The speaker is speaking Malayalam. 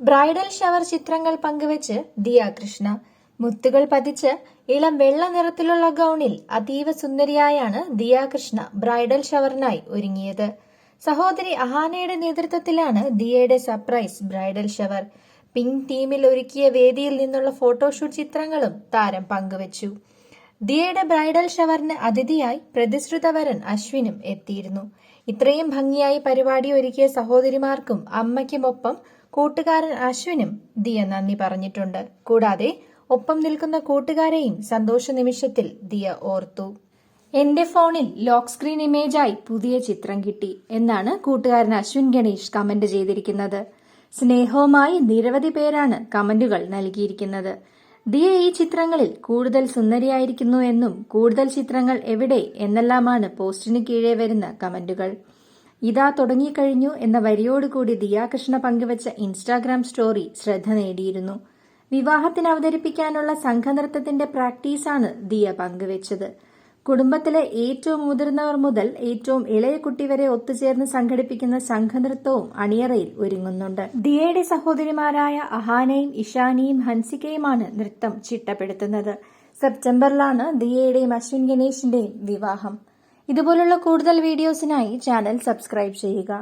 ബ്രൈഡൽ ഷവർ ചിത്രങ്ങൾ പങ്കുവച്ച് ദിയ കൃഷ്ണ. മുത്തുകൾ പതിച്ച് ഇളം വെള്ള നിറത്തിലുള്ള ഗൗണിൽ അതീവ സുന്ദരിയായാണ് ദിയ കൃഷ്ണ ബ്രൈഡൽ ഷവറിനായി ഒരുങ്ങിയത്. സഹോദരി അഹാനയുടെ നേതൃത്വത്തിലാണ് ദിയയുടെ സർപ്രൈസ് ബ്രൈഡൽ ഷവർ. പിങ്ക് ടീമിൽ ഒരുക്കിയ വേദിയിൽ നിന്നുള്ള ഫോട്ടോഷൂട്ട് ചിത്രങ്ങളും താരം പങ്കുവച്ചു. ദിയയുടെ ബ്രൈഡൽ ഷവറിന് അതിഥിയായി പ്രതിശ്രുതവരൻ അശ്വിനും എത്തിയിരുന്നു. ഇത്രയും ഭംഗിയായി പരിപാടി ഒരുക്കിയ സഹോദരിമാർക്കും അമ്മയ്ക്കുമൊപ്പം കൂട്ടുകാരൻ അശ്വിനും ദിയ നന്ദി പറഞ്ഞിട്ടുണ്ട്. കൂടാതെ ഒപ്പം നിൽക്കുന്ന കൂട്ടുകാരെയും സന്തോഷ നിമിഷത്തിൽ ദിയ ഓർത്തു. എന്റെ ഫോണിൽ ലോക്ക് സ്ക്രീൻ ഇമേജായി പുതിയ ചിത്രം കിട്ടി എന്നാണ് കൂട്ടുകാരൻ അശ്വിൻ ഗണേഷ് കമന്റ് ചെയ്തിരിക്കുന്നത്. സ്നേഹവുമായി നിരവധി പേരാണ് കമന്റുകൾ നൽകിയിരിക്കുന്നത്. ദിയ ഈ ചിത്രങ്ങളിൽ കൂടുതൽ സുന്ദരിയായിരിക്കുന്നു എന്നും കൂടുതൽ ചിത്രങ്ങൾ എവിടെ എന്നെല്ലാമാണ് പോസ്റ്റിന് കീഴെ വരുന്ന കമന്റുകൾ. ഇതാ തുടങ്ങിക്കഴിഞ്ഞു എന്ന വരിയോടുകൂടി ദിയാകൃഷ്ണ പങ്കുവച്ച ഇൻസ്റ്റാഗ്രാം സ്റ്റോറി ശ്രദ്ധ നേടിയിരുന്നു. വിവാഹത്തിന് അവതരിപ്പിക്കാനുള്ള സംഘനൃത്തത്തിന്റെ പ്രാക്ടീസാണ് ദിയ പങ്കുവച്ചത്. കുടുംബത്തിലെ ഏറ്റവും മുതിർന്നവർ മുതൽ ഏറ്റവും ഇളയ കുട്ടി വരെ ഒത്തുചേർന്ന് സംഘടിപ്പിക്കുന്ന സംഘനൃത്തവും അണിയറയിൽ ഒരുങ്ങുന്നുണ്ട്. ദിയയുടെ സഹോദരിമാരായ അഹാനയും ഇഷാനിയും ഹൻസികയുമാണ് നൃത്തം ചിട്ടപ്പെടുത്തുന്നത്. സെപ്റ്റംബറിലാണ് ദിയയുടെയും അശ്വിൻ ഗണേഷിന്റെയും വിവാഹം. ഇതുപോലുള്ള കൂടുതൽ വീഡിയോസിനായി ചാനൽ സബ്സ്ക്രൈബ് ചെയ്യുക.